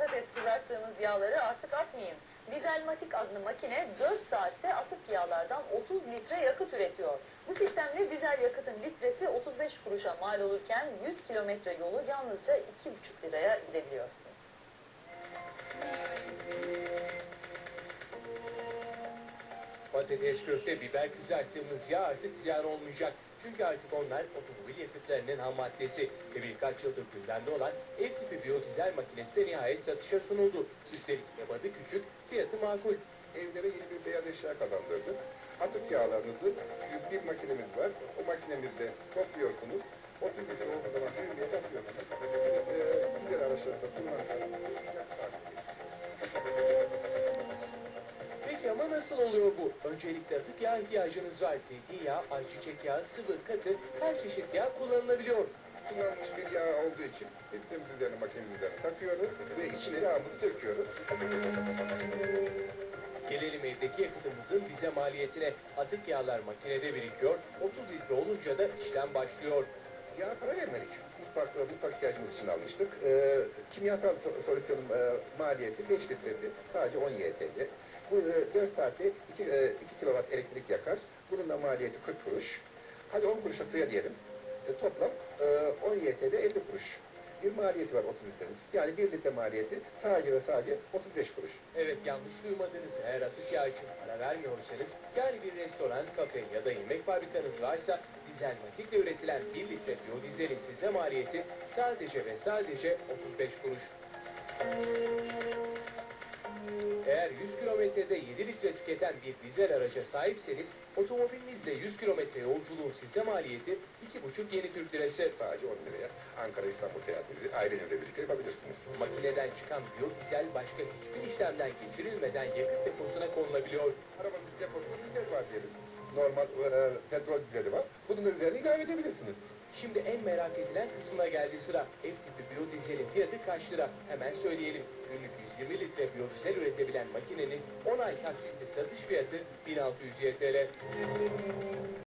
patates kızarttığınız yağları artık atmayın. Dizelmatik adlı makine 4 saatte atık yağlardan 30 litre yakıt üretiyor. Bu sistemle dizel yakıtın litresi 35 kuruşa mal olurken 100 kilometre yolu yalnızca 2,5 liraya gidebiliyorsunuz. Patates, köfte, biber kızarttığımız yağ artık ziyan olmayacak. Çünkü artık onlar otomobil yakıtlarının ham maddesi ve birkaç yıldır gündemde olan ev tipi biyodizel makinesi de nihayet satışa sunuldu. Üstelik ebadı küçük, fiyatı makul. evlere yeni bir beyaz eşya kazandırdık. Atık yağlarınızı bir makinemiz var. O makinemizde topluyorsunuz. 30 litre olduğu zaman düğmeye basıyorsunuz. Ee, dizel araçlarda kullanılan ama nasıl oluyor bu? Öncelikle atık yağ ihtiyacınız var. Zeytinyağı, ayçiçek yağı, sıvı, katı, her çeşit yağ kullanılabiliyor. kullanılmış bir yağ olduğu için filtremiz üzerine makinemiz üzerine takıyoruz ve içine yağımızı döküyoruz. Gelelim evdeki yakıtımızın bize maliyetine. Atık yağlar makinede birikiyor, 30 litre olunca da işlem başlıyor. Yağ para vermedik. Mutfakta, mutfak ihtiyacımız için almıştık. Ee, kimyasal so- solüsyonun e, maliyeti 5 litresi sadece 10 YTL. Bu e, 4 saatte 2, e, 2 kilowatt elektrik yakar. Bunun da maliyeti 40 kuruş. Hadi 10 kuruşa suya diyelim. E, toplam e, 10 YTL 50 kuruş. Bir maliyeti var 30 litrenin. Yani 1 litre maliyeti sadece ve sadece 35 kuruş. Evet yanlış duymadınız. Eğer atık yağ için para vermiyorsanız, yani bir restoran, kafe ya da yemek fabrikanız varsa dizelmatikle üretilen 1 litre biyodizelin size maliyeti sadece ve sadece 35 kuruş. Eğer 100 kilometrede 7 litre tüketen bir dizel araca sahipseniz, otomobilinizle 100 kilometre yolculuğun size maliyeti 2,5 yeni Türk lirası. Sadece 10 liraya Ankara İstanbul seyahatinizi ailenizle birlikte yapabilirsiniz. Makineden çıkan biyodizel başka hiçbir işlemden geçirilmeden yakıt deposuna konulabiliyor. Arabanın diyelim. Normal e, petrol dizeli var. Bunun üzerine ilave edebilirsiniz. Şimdi en merak edilen kısmına geldi sıra. Ev tipi biyodizelin fiyatı kaç lira? Hemen söyleyelim. Günlük 120 litre biyodizel üretebilen makinenin 10 ay taksitle satış fiyatı 1600 YTL.